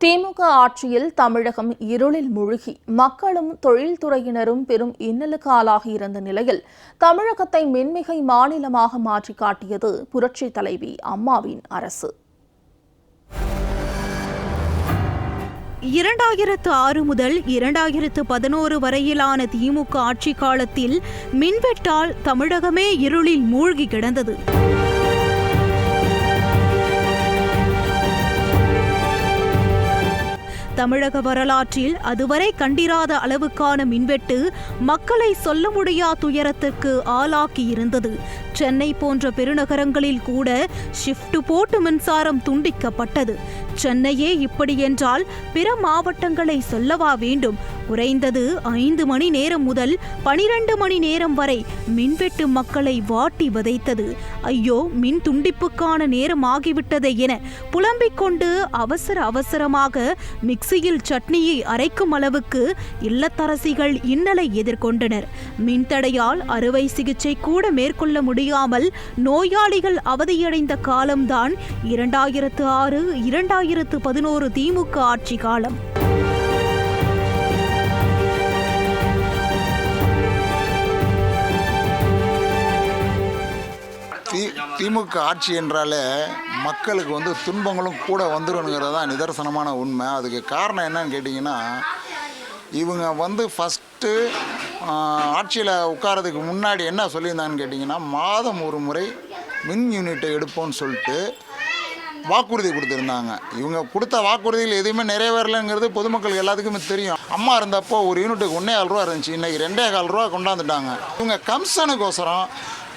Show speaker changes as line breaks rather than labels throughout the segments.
திமுக ஆட்சியில் தமிழகம் இருளில் மூழ்கி. மக்களும் தொழில்துறையினரும் பெரும் இன்னலுக்கு ஆளாகி இருந்த நிலையில் தமிழகத்தை மின்மிகை மாநிலமாக மாற்றி காட்டியது புரட்சி தலைவி அம்மாவின் அரசு.
இரண்டாயிரத்து ஆறு முதல் இரண்டாயிரத்து பதினோரு வரையிலான திமுக ஆட்சி காலத்தில் மின்வெட்டால் தமிழகமே இருளில் மூழ்கி கிடந்தது. தமிழக வரலாற்றில் அதுவரை கண்டிராத அளவுக்கான மின்வெட்டு மக்களை சொல்ல முடியா துயரத்திற்கு ஆளாக்கி இருந்தது சென்னை போன்ற பெருநகரங்களில் கூட ஷிஃப்ட் போட்டு மின்சாரம் துண்டிக்கப்பட்டது. சென்னையே இப்படி என்றால் பிற மாவட்டங்களை சொல்லவா வேண்டும்? குறைந்தது ஐந்து மணி நேரம் முதல் பனிரெண்டு மணி நேரம் வரை மின்வெட்டு மக்களை வாட்டி வதைத்தது. ஐயோ மின் துண்டிப்புக்கான நேரம் ஆகிவிட்டதே என புலம்பிக் கொண்டு அவசர அவசரமாக மிக்சியில் சட்னியை அரைக்கும் அளவுக்கு இல்லத்தரசிகள் இன்னலை எதிர்கொண்டனர். மின்தடையால் அறுவை சிகிச்சை கூட மேற்கொள்ள முடியாமல் நோயாளிகள் அவதியடைந்த காலம்தான் இரண்டாயிரத்து ஆறு இரண்டாயிரத்து பதினோரு திமுக ஆட்சி காலம்.
திமுக ஆட்சி என்றாலே மக்களுக்கு வந்து துன்பங்களும் கூட வந்துடும்ங்கிறது தான் நிதர்சனமான உண்மை. அதுக்கு காரணம் என்னன்னு கேட்டிங்கன்னா இவங்க வந்து ஃபஸ்ட்டு ஆட்சியில் உட்காரதுக்கு முன்னாடி என்ன சொல்லியிருந்தான்னு கேட்டிங்கன்னா மாதம் ஒரு முறை மின் யூனிட்டை எடுப்போம்னு சொல்லிட்டு வாக்குறுதி கொடுத்துருந்தாங்க. இவங்க கொடுத்த வாக்குறுதிகள் எதுவுமே நிறைவேறலைங்கிறது பொதுமக்களுக்கு எல்லாத்துக்குமே தெரியும். அம்மா இருந்தப்போ ஒரு யூனிட்டுக்கு ஒன்றே கால் ரூபா இருந்துச்சு. இன்றைக்கி ரெண்டே கால் ரூபா கொண்டாந்துட்டாங்க. இவங்க கம்சனுக்கோசரம்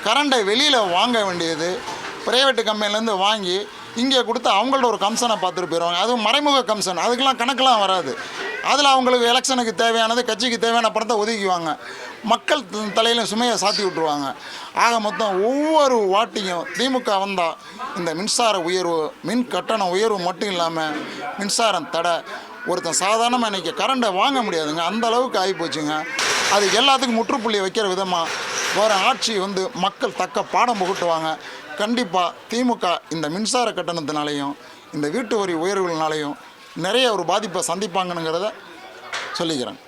கரண்டை வெளியில் வாங்க வேண்டியது. ப்ரைவேட்டு கம்பெனிலேருந்து வாங்கி இங்கே கொடுத்து அவங்கள்ட்ட ஒரு கம்சனை பார்த்துட்டு போயிடுவாங்க அதுவும் மறைமுக கம்சன் அதுக்கெலாம் கணக்கெலாம் வராது. அதில் அவங்களுக்கு எலெக்ஷனுக்கு தேவையானது கட்சிக்கு தேவையான பணத்தை ஒதுக்கிவாங்க மக்கள் த- சுமையை சாத்தி விட்டுருவாங்க. ஆக மொத்தம் ஒவ்வொரு வாட்டியும் திமுக வந்தால் இந்த மின்சார உயர்வு மின் கட்டண உயர்வு மட்டும் இல்லாமல் மின்சாரம் தடை ஒருத்தன் சாதாரணமாக இன்றைக்கி கரண்டை வாங்க முடியாதுங்க. அந்த அளவுக்கு ஆகிப்போச்சுங்க அது எல்லாத்துக்கும் முற்றுப்புள்ளி வைக்கிற விதமாக வர ஆட்சி வந்து மக்கள் தக்க பாடம் புகட்டுவாங்க. கண்டிப்பாக திமுக இந்த மின்சார கட்டணத்தினாலையும் இந்த வீட்டு வரி உயர்வுகள்னாலையும் நிறைய ஒரு பாதிப்பை சந்திப்பாங்கனுங்கிறத சொல்லிக்கிறேன்.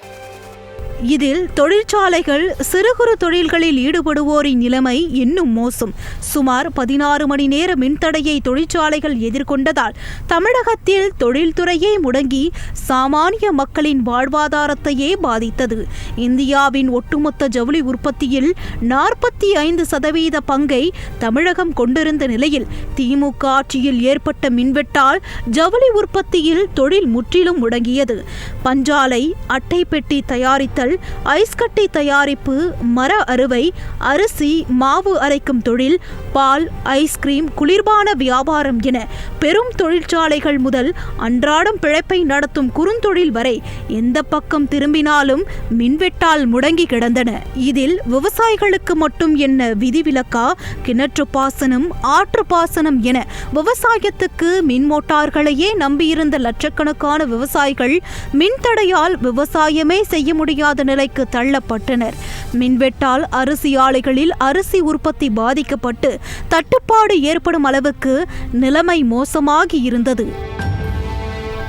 இதில் தொழிற்சாலைகள் சிறு குறு தொழில்களில் ஈடுபடுவோரின் நிலைமை இன்னும் மோசம். சுமார் பதினாறு மணி நேர மின்தடையை தொழிற்சாலைகள் எதிர்கொண்டதால் தமிழகத்தில் தொழில்துறையே முடங்கி சாமானிய மக்களின் வாழ்வாதாரத்தையே பாதித்தது. இந்தியாவின் ஒட்டுமொத்த ஜவுளி உற்பத்தியில் நாற்பத்தி ஐந்து சதவீத பங்கை தமிழகம் கொண்டிருந்த நிலையில் திமுக ஆட்சியில் ஏற்பட்ட மின்வெட்டால் ஜவுளி உற்பத்தியில் தொழில் முற்றிலும் முடங்கியது. பஞ்சாலை அட்டை பெட்டி தயாரித்தல் தொழில்கள் ஐஸ்கட்டை தயாரிப்பு மர அறுவை அரிசி மாவு அரைக்கும் தொழில் பால் ஐஸ்கிரீம் குளிர்பான வியாபாரம் என பெரும் தொழிற்சாலைகள் முதல் அன்றாடம் பிழைப்பை நடத்தும் குறுந்தொழில் வரை எந்த பக்கம் திரும்பினாலும் மின்வெட்டால் முடங்கி கிடந்தன. இதில் விவசாயிகளுக்கு மட்டும் என்ன விதிவிலக்கா? கிணற்று பாசனம் ஆற்று பாசனம் என விவசாயத்துக்கு மின் மோட்டார்களையே நம்பியிருந்த லட்சக்கணக்கான விவசாயிகள் மின்தடையால் விவசாயமே செய்ய முடியாத நிலைக்கு தள்ளப்பட்டனர். மின்வெட்டால் அரிசி ஆலைகளில் அரிசி உற்பத்தி பாதிக்கப்பட்டு தட்டுப்பாடு ஏற்படும் அளவுக்கு நிலைமை மோசமாகி இருந்தது.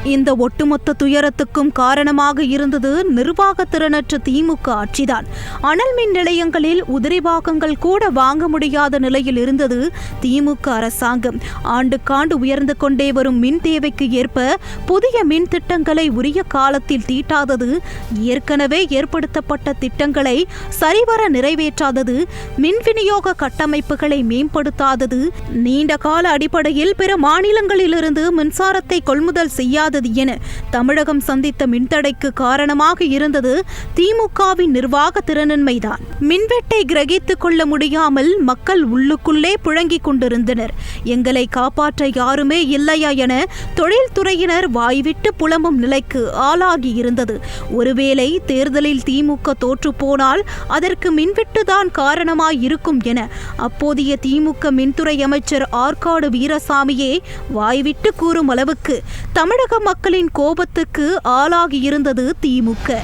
இந்த ஒட்டுமொத்த துயரத்துக்கும் காரணமாக இருந்தது நிர்வாக திறனற்ற திமுக ஆட்சிதான். அனல் மின் நிலையங்களில் உதிரி பாகங்கள் கூட வாங்க முடியாத நிலையில் இருந்தது திமுக அரசாங்கம். ஆண்டுக்காண்டு உயர்ந்து கொண்டே வரும் மின் தேவைக்கு ஏற்ப புதிய மின் திட்டங்களை உரிய காலத்தில் தீட்டாதது ஏற்கனவே ஏற்படுத்தப்பட்ட திட்டங்களை சரிவர நிறைவேற்றாதது மின் விநியோக கட்டமைப்புகளை மேம்படுத்தாதது நீண்ட கால அடிப்படையில் பிற மாநிலங்களிலிருந்து மின்சாரத்தை கொள்முதல் முடியாதது என தமிழகம் சந்தித்த மின்தடைக்கு காரணமாக இருந்தது திமுகவின் நிர்வாக திறனின்மைதான். மின்வெட்டை கிரகித்துக் கொள்ள முடியாமல் மக்கள் உள்ளுக்குள்ளே புழங்கிக் கொண்டிருந்தனர். எங்களை காப்பாற்ற யாருமே இல்லையா என தொழில்துறையினர் வாய்விட்டு புலம்பும் நிலைக்கு ஆளாகி இருந்தது. ஒருவேளை தேர்தலில் திமுக தோற்றுப்போனால் அதற்கு மின்வெட்டுதான் காரணமாய் இருக்கும் என அப்போதைய திமுக மின்துறை அமைச்சர் ஆற்காடு வீரசாமியே வாய்விட்டு கூறும் அளவுக்கு தமிழகம் மக்களின் கோபத்துக்கு ஆளாகி இருந்தது திமுக.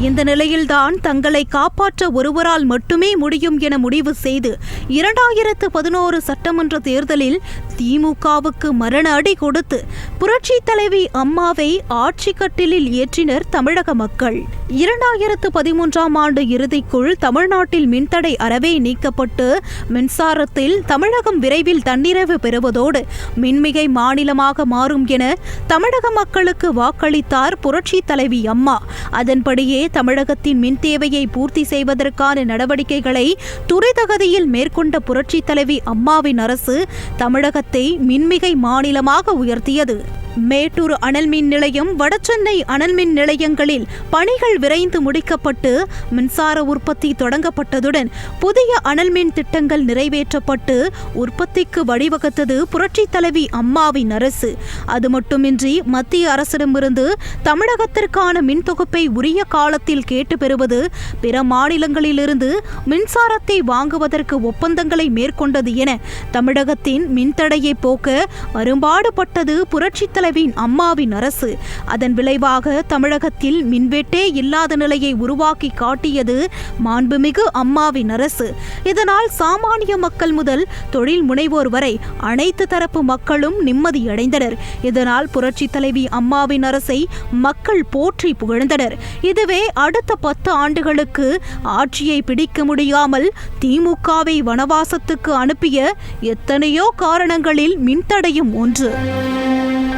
இந்த நிலையில்தான் தங்களை காப்பாற்ற ஒருவரால் மட்டுமே முடியும் என முடிவு செய்து இரண்டாயிரத்து பதினோரு சட்டமன்ற தேர்தலில் திமுகவுக்கு மரண அடி கொடுத்து புரட்சி தலைவி அம்மாவை ஆட்சி கட்டிலில் ஏற்றினர் தமிழக மக்கள். இரண்டாயிரத்து பதிமூன்றாம் ஆண்டு இறுதிக்குள் தமிழ்நாட்டில் மின்தடை அறவே நீக்கப்பட்டு மின்சாரத்தில் தமிழகம் விரைவில் தன்னிறைவு பெறுவதோடு மின்மிகை மாநிலமாக மாறும் என தமிழக மக்களுக்கு வாக்களித்தார் புரட்சி தலைவி அம்மா. அதன்படியே தமிழகத்தின் மின் தேவையை பூர்த்தி செய்வதற்கான நடவடிக்கைகளை துரிதகதியில் மேற்கொண்ட புரட்சி தலைவி அம்மாவின் அரசு தமிழக தமிழகத்தை மின்மிகை மாநிலமாக உயர்த்தியது. மேட்டூர் அனல் மின் நிலையம் வடசென்னை அனல் மின் நிலையங்களில் பணிகள் விரைந்து முடிக்கப்பட்டு மின்சார உற்பத்தி தொடங்கப்பட்டதுடன் புதிய அனல் மின் திட்டங்கள் நிறைவேற்றப்பட்டு உற்பத்திக்கு வழிவகுத்தது புரட்சித் தலைவி அம்மாவின் அரசு. அது மட்டுமின்றி மத்திய அரசிடமிருந்து தமிழகத்திற்கான மின் தொகுப்பை உரிய காலத்தில் கேட்டு பெறுவது பிற மாநிலங்களிலிருந்து மின்சாரத்தை வாங்குவதற்கு ஒப்பந்தங்களை மேற்கொண்டது என தமிழகத்தின் மின்தடையை போக்க அரும்பாடுபட்டது புரட்சி தலைவியின் அம்மாவின் அரசு. அதன் விளைவாக தமிழகத்தில் மின்வெட்டே இல்லாத நிலையை உருவாக்கி காட்டியது மாண்புமிகு அம்மாவின் அரசு. இதனால் சாமானிய மக்கள் முதல் தொழில் முனைவோர் வரை அனைத்து தரப்பு மக்களும் நிம்மதியடைந்தனர். இதனால் புரட்சி தலைவி அம்மாவின் அரசை மக்கள் போற்றி புகழ்ந்தனர். இதுவே அடுத்த பத்து ஆண்டுகளுக்கு ஆட்சியை பிடிக்க முடியாமல் திமுகவை வனவாசத்துக்கு அனுப்பிய எத்தனையோ காரணங்களில் மின்தடையும் ஒன்று.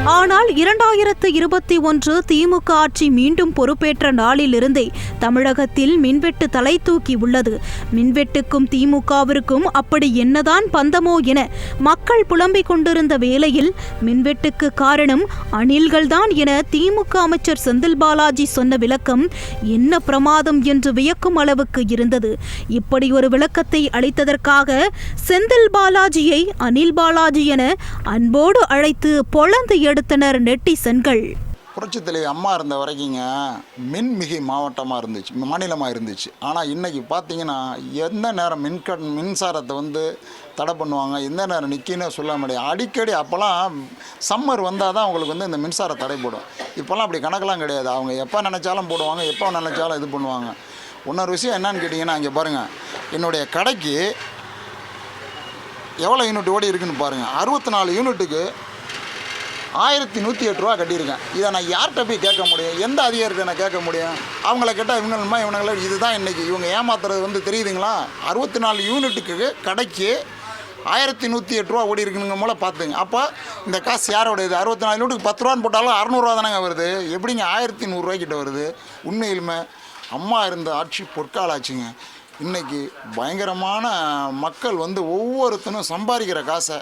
ஆனால் இரண்டாயிரத்து இருபத்தி ஒன்று திமுக ஆட்சி மீண்டும் பொறுப்பேற்ற நாளிலிருந்தே தமிழகத்தில் மின்வெட்டு தலை தூக்கி உள்ளது. மின்வெட்டுக்கும் திமுகவிற்கும் அப்படி என்னதான் பந்தமோ என மக்கள் புலம்பிக் கொண்டிருந்த வேளையில் மின்வெட்டுக்கு காரணம் அணில்கள்தான் என திமுக அமைச்சர் செந்தில் பாலாஜி சொன்ன விளக்கம் என்ன பிரமாதம் என்று வியக்கும் அளவுக்கு இருந்தது. இப்படி ஒரு விளக்கத்தை அளித்ததற்காக செந்தில் பாலாஜியை அனில் பாலாஜி என அன்போடு அழைத்து பொழந்து வெளிப்படுத்தினர் நெட்டிசன்கள்.
புரட்சி தலைவி அம்மா இருந்த வரைக்குங்க மின்மிகை மாவட்டமாக இருந்துச்சு மாநிலமாக இருந்துச்சு. ஆனால் இன்றைக்கி பார்த்தீங்கன்னா எந்த நேரம் மின்கட் மின்சாரத்தை வந்து தடை பண்ணுவாங்க எந்த நேரம் நிற்கின்னு சொல்ல முடியாது. அடிக்கடி அப்போல்லாம் சம்மர் வந்தால் தான் அவங்களுக்கு வந்து இந்த மின்சார தடை போடும் இப்போல்லாம் அப்படி கணக்கெலாம் கிடையாது. அவங்க எப்போ நினச்சாலும் போடுவாங்க எப்போ நினச்சாலும் இது பண்ணுவாங்க. இன்னொரு விஷயம் என்னன்னு கேட்டிங்கன்னா இங்கே பாருங்கள் என்னுடைய கடைக்கு எவ்வளோ யூனிட் ஓடி இருக்குன்னு பாருங்கள் அறுபத்தி நாலு யூனிட்டுக்கு ஆயிரத்தி நூற்றி எட்டு ரூபா கட்டியிருக்கேன். இதை நான் யார்கிட்ட போய் கேட்க முடியும்? எந்த அதிகாரிகிட்ட நான் கேட்க முடியும்? அவங்கள கேட்டால் இவங்களுமா இவங்கள இதுதான் இன்றைக்கி இவங்க ஏமாத்துறது வந்து தெரியுதுங்களா? அறுபத்தி நாலு யூனிட்டுக்கு கடைக்கு ஆயிரத்தி நூற்றி எட்டு ரூபா ஓடி இருக்குங்க மூலம் பார்த்துங்க. அப்போ இந்த காசு யாரோட இது அறுபத்தி நாலு யூனிட்டுக்கு பத்து ரூபான்னு போட்டாலும் அறநூறுவா தானேங்க வருது. எப்படிங்க ஆயிரத்தி நூறுரூவாய்க்கிட்ட வருது? உண்மையிலுமே அம்மா இருந்த ஆட்சி பொற்கால ஆச்சுங்க இன்றைக்கி பயங்கரமான மக்கள் வந்து ஒவ்வொருத்தனும் சம்பாதிக்கிற காசை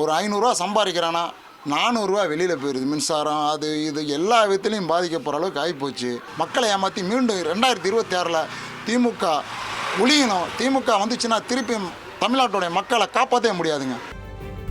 ஒரு ஐநூறுரூவா சம்பாதிக்கிறானா? நானூறுரூவா வெளியில் போயிடுது மின்சாரம் அது இது எல்லா விதத்துலையும் பாதிக்கப்படுற அளவுக்கு ஆகிப்போச்சு மக்களை ஏமாற்றி மீண்டும் ரெண்டாயிரத்தி இருபத்தி ஆறில் திமுக ஒளியணும். திமுக வந்துச்சுன்னா திருப்பி தமிழ்நாட்டுடைய மக்களை காப்பாற்றவே முடியாதுங்க.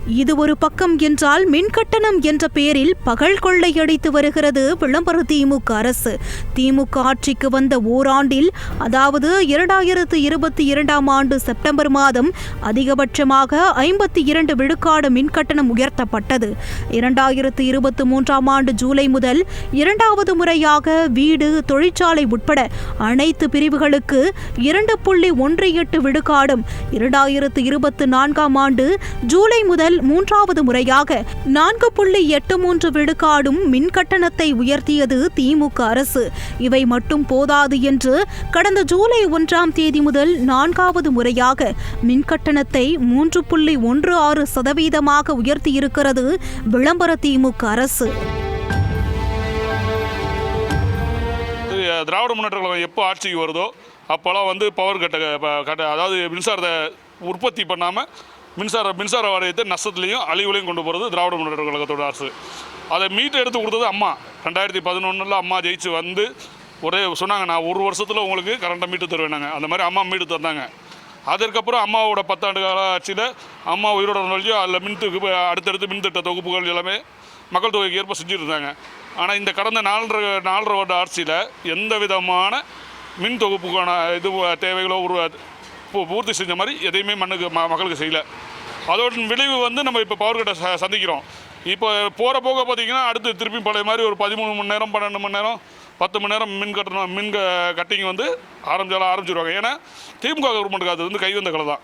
இது ஒரு பக்கம் என்றால் மின்கட்டணம் என்ற பெயரில் பகல் கொள்ளையடித்து வருகிறது விளம்பர திமுக அரசு. திமுக ஆட்சிக்கு வந்த ஓராண்டில் அதாவது இரண்டாயிரத்து இருபத்தி இரண்டாம் ஆண்டு செப்டம்பர் மாதம் அதிகபட்சமாக ஐம்பத்தி இரண்டு விழுக்காடு மின்கட்டணம் உயர்த்தப்பட்டது. இரண்டாயிரத்து இருபத்தி மூன்றாம் ஆண்டு ஜூலை முதல் இரண்டாவது முறையாக வீடு தொழிற்சாலை உட்பட அனைத்து பிரிவுகளுக்கு இரண்டு புள்ளி ஒன்று எட்டு விழுக்காடும் இரண்டாயிரத்து இருபத்தி நான்காம் ஆண்டு ஜூலை முதல் மூன்றாவது முறையாக நான்கு புள்ளி எட்டு மூன்று விழுக்காடும் மின் கட்டணத்தை உயர்த்தியது திமுக அரசு. இவை மட்டும் போதாது என்று கடந்த ஜூலை ஒன்றாம் தேதி முதல் நான்காவது முறையாக மின் கட்டணத்தை மூன்று புள்ளி ஒன்று ஆறு சதவீதமாக உயர்த்தியிருக்கிறது விளம்பர திமுக அரசு.
திராவிட முன்னேற்ற கழகம் எப்போ ஆட்சிக்கு வருதோ அப்போல்லாம் வந்து பவர் கட்ட கட்ட அதாவது மின்சாரத்தை உற்பத்தி பண்ணாமல் மின்சார மின்சார வாரியத்தை நஷ்டத்துலேயும் அழிவுலையும் கொண்டு போகிறது திராவிட முன்னேற்ற கழகத்தோட அரசு. அதை மீட்டு எடுத்து கொடுத்தது அம்மா. ரெண்டாயிரத்தி பதினொன்றில் அம்மா ஜெயிச்சு வந்து ஒரே சொன்னாங்க நான் ஒரு வருஷத்தில் உங்களுக்கு கரண்ட்டை மீட்டு தருவேனாங்க அந்த மாதிரி அம்மா மீட்டு தந்தாங்க. அதற்கப்புறம் அம்மாவோட பத்தாண்டு கால ஆட்சியில் அம்மா உயிரோட நொழிஞ்சு அதில் மின் தொகுப்பு அடுத்தடுத்து மின்திட்ட தொகுப்புகள் எல்லாமே மக்கள் தொகைக்கு ஏற்ப செஞ்சுருந்தாங்க இருந்தாங்க. ஆனால் இந்த கடந்த நாலரை நாலரை வருட ஆட்சியில் எந்த விதமான மின் தொகுப்புக்கான இது தேவைகளோ உருவாது. பூர்த்தி செஞ்ச மாதிரி எதையுமே மண்ணுக்கு ம மக்களுக்கு செய்யலை. அதோட விளைவு வந்து நம்ம இப்போ பவர் கட்டை ச சந்திக்கிறோம். இப்போ போகிற போக பார்த்தீங்கன்னா அடுத்து திருப்பி பழைய மாதிரி ஒரு பதிமூணு மணி நேரம் பன்னெண்டு மணி நேரம் பத்து மணி நேரம் மின் கட்டணம் மின் க கட்டிங் வந்து ஆரம்பிச்சாலும் ஆரம்பிச்சிருவாங்க. ஏன்னா திமுக கவர்மெண்ட்டுக்கு அது வந்து கைவந்த கலை தான்.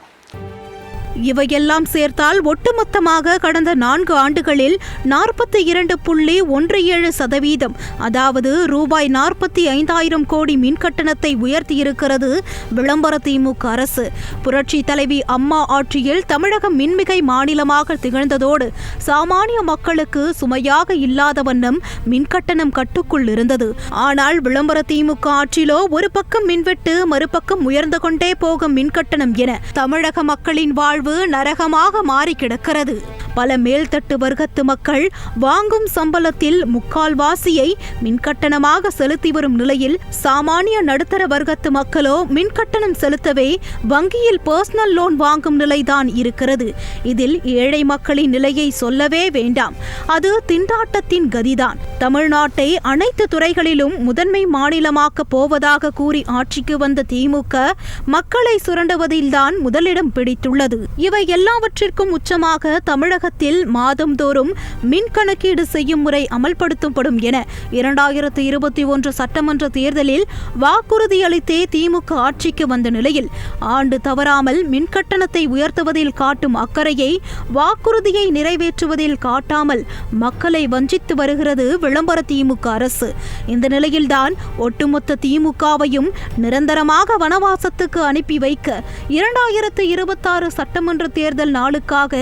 இவையெல்லாம் சேர்த்தால் ஒட்டுமொத்தமாக கடந்த நான்கு ஆண்டுகளில் நாற்பத்தி இரண்டு புள்ளி ஒன்று ஏழு சதவீதம். அதாவது ரூபாய் நாற்பத்தி ஐந்தாயிரம் கோடி மின் கட்டணத்தை உயர்த்தியிருக்கிறது விளம்பர திமுக அரசு. புரட்சி தலைவி அம்மா ஆட்சியில் தமிழகம் மின்மிகை மாநிலமாக திகழ்ந்ததோடு சாமானிய மக்களுக்கு சுமையாக இல்லாத வண்ணம் மின்கட்டணம் கட்டுக்குள் இருந்தது. ஆனால் விளம்பர திமுக ஆட்சியிலோ ஒரு பக்கம் மின்வெட்டு மறுபக்கம் உயர்ந்து கொண்டே போகும் மின்கட்டணம் என தமிழக மக்களின் வாழ்வு நரகமாக மாறி கிடக்கிறது பல மேல்தட்டு வர்க்கத்து மக்கள் வாங்கும் சம்பளத்தில் முக்கால்வாசியை மின்கட்டணமாக செலுத்தி வரும் நிலையில் சாமானிய நடுத்தர வர்க்கத்து மக்களோ மின்கட்டணம் செலுத்தவே வங்கியில் பர்சனல் லோன் வாங்கும் நிலைதான் இருக்கிறது. இதில் ஏழை மக்களின் நிலையை சொல்லவே வேண்டாம். அது திண்டாட்டத்தின் கதிதான். தமிழ்நாட்டை அனைத்து துறைகளிலும் முதன்மை மாநிலமாக்க போவதாக கூறி ஆட்சிக்கு வந்த திமுக மக்களை சுரண்டுவதில்தான் முதலிடம் பிடித்துள்ளது. இவை எல்லாவற்றிற்கும் உச்சமாக தமிழக தமிழகத்தில் மாதந்தோறும் மின் கணக்கீடு செய்யும் முறை அமல்படுத்தப்படும் என இரண்டாயிரத்து இருபத்தி ஒன்று சட்டமன்ற தேர்தலில் வாக்குறுதி அளித்தே திமுக ஆட்சிக்கு வந்த நிலையில் ஆண்டு தவறாமல் மின் கட்டணத்தை உயர்த்துவதில் காட்டும் அக்கறையை வாக்குறுதியை நிறைவேற்றுவதில் காட்டாமல் மக்களை வஞ்சித்து வருகிறது விளம்பர திமுக அரசு. இந்த நிலையில்தான் ஒட்டுமொத்த திமுகவையும் நிரந்தரமாக வனவாசத்துக்கு அனுப்பி வைக்க இரண்டாயிரத்து இருபத்தாறு சட்டமன்ற தேர்தல் நாளுக்காக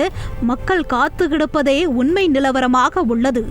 மக்கள் காத்து கிடப்பதே உண்மை நிலவரமாக உள்ளது.